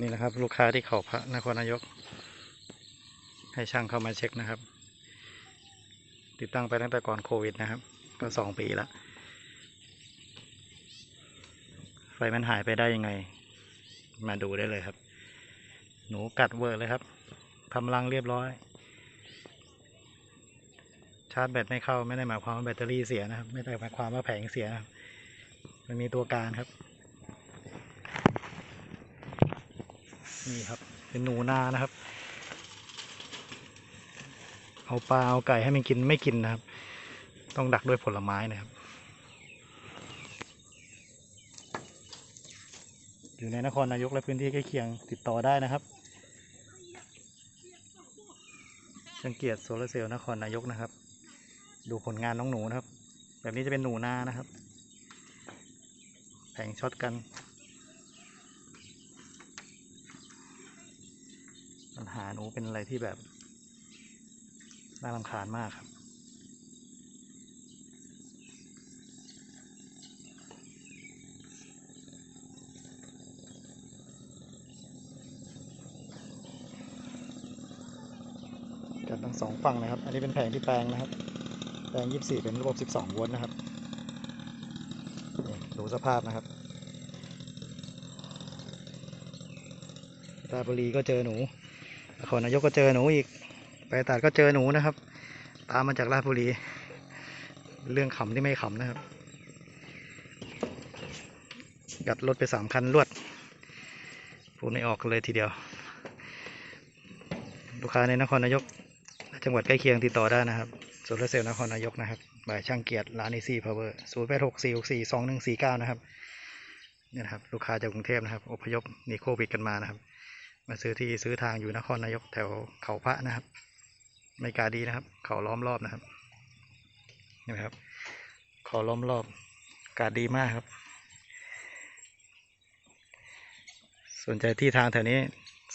นี่นะครับ ลูกค้าที่เขาพระนครนายก ให้ช่างเข้ามาเช็คนะครับ ติดตั้งไปตั้งแต่ก่อนโควิดนะครับ ก็สองปีแล้วไฟมันหายไปได้ยังไง มาดูได้เลยครับ หนูกัดเวอร์เลยครับทำรังเรียบร้อย ชาร์จแบตไม่เข้าไม่ได้หมายความว่าแบตเตอรี่เสียนะครับ ไม่ได้หมายความว่าแผงเสียนะมันมีตัวการครับ นี่ครับ เป็นหนูนานะครับ เอาปลาเอาไก่ให้มันกินไม่กินนะครับ ต้องดักด้วยผลไม้นะครับ อยู่ในนครนายกและพื้นที่ใกล้เคียงติดต่อได้นะครับสังเกียรติโซลาร์เซลล์นครนายกนะครับ ดูผลงานน้องหนูนะครับ แบบนี้จะเป็นหนูนานะครับ แผงช็อตกัน ปัญหาหนูเป็นอะไรที่แบบ น่ารำคาญมากครับ กันทั้งสองฝั่งนะครับ อันนี้เป็นแผงที่แปลงนะครับ แปลง24เป็นระบบ12โวลต์นะครับดูสภาพนะครับราชบุรีก็เจอหนู นครนายกก็เจอหนูอีก ไปตาดก็เจอหนูนะครับ ตามมาจากราชบุรี เรื่องขำที่ไม่ขำนะครับ กัดรถไปสามคันรวดพูดไม่ออกเลยทีเดียว ลูกค้าในนครนายก จังหวัดใกล้เคียงติดต่อได้นะครับโซลาร์เซลล์นครนายกนะครับบ่ายช่างเกียรติร้านอีซี่พาวเวอร์ศูนย์แปดหกสี่หกสี่สองหนึ่งสี่เก้านะครับเนี่ยนะครับ ลูกค้าจากกรุงเทพนะครับ อพยพหนีโควิดกันมานะครับ มาซื้อที่ซื้อทางอยู่นครนายกแถวเขาพระนะครับ ไม่กาดีนะครับ เขาล้อมรอบนะครับเห็นไหมครับ เขาล้อมรอบอากาศดีมากครับ สนใจที่ทางแถวนี้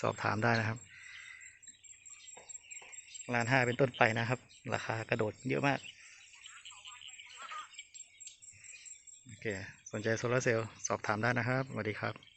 สอบถามได้นะครับล้านห้าเป็นต้นไปนะครับ ราคากระโดดเยอะมาก โอเค สนใจโซลาร์เซลล์สอบถามได้นะครับ สวัสดีครับ